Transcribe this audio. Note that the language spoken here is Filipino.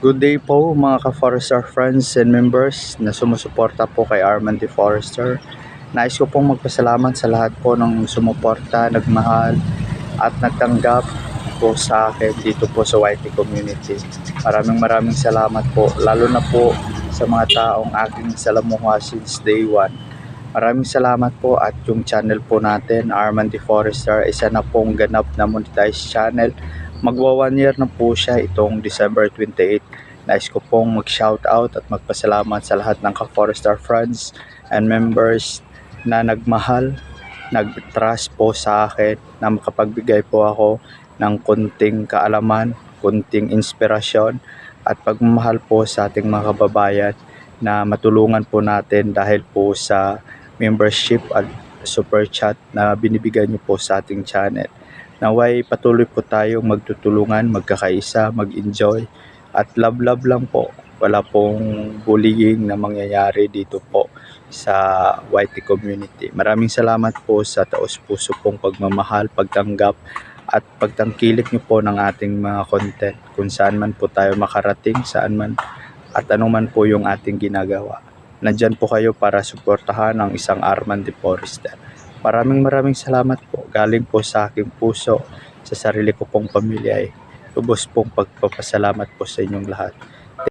Good day po mga ka-Forester friends and members na sumusuporta po kay Arman. Forester. Nais ko pong magpasalamat sa lahat po ng sumuporta, nagmahal at nagtanggap po sa akin dito po sa YT community. Maraming maraming salamat po lalo na po sa mga taong aking salamuha since day one. Maraming salamat po at yung channel po natin, Arman. Forester, isa na pong ganap na monetized channel Magwa one year na po siya itong December 28. Nais ko pong mag-shout out at magpasalamat sa lahat ng ka-Forester friends and members na nagmahal, nag-trust po sa akin na makapagbigay po ako ng kunting kaalaman, kunting inspirasyon at pagmamahal po sa ating mga kababayan na matulungan po natin dahil po sa membership at super chat na binibigay niyo po sa ating channel. Naway patuloy po tayong magtutulungan, magkakaisa, mag-enjoy at love-love lang po. Wala pong bullying na mangyayari dito po sa YT community. Maraming salamat po sa taos puso pong pagmamahal, pagtanggap at pagtangkilik niyo po ng ating mga content kung saan man po tayo makarating, saan man at anuman po yung ating ginagawa. Nandyan po kayo para suportahan ang isang Arman de Forester. Maraming maraming salamat po. Galing po sa aking puso, sa sarili ko pong pamilya ay lubos pong pagpapasalamat po sa inyong lahat.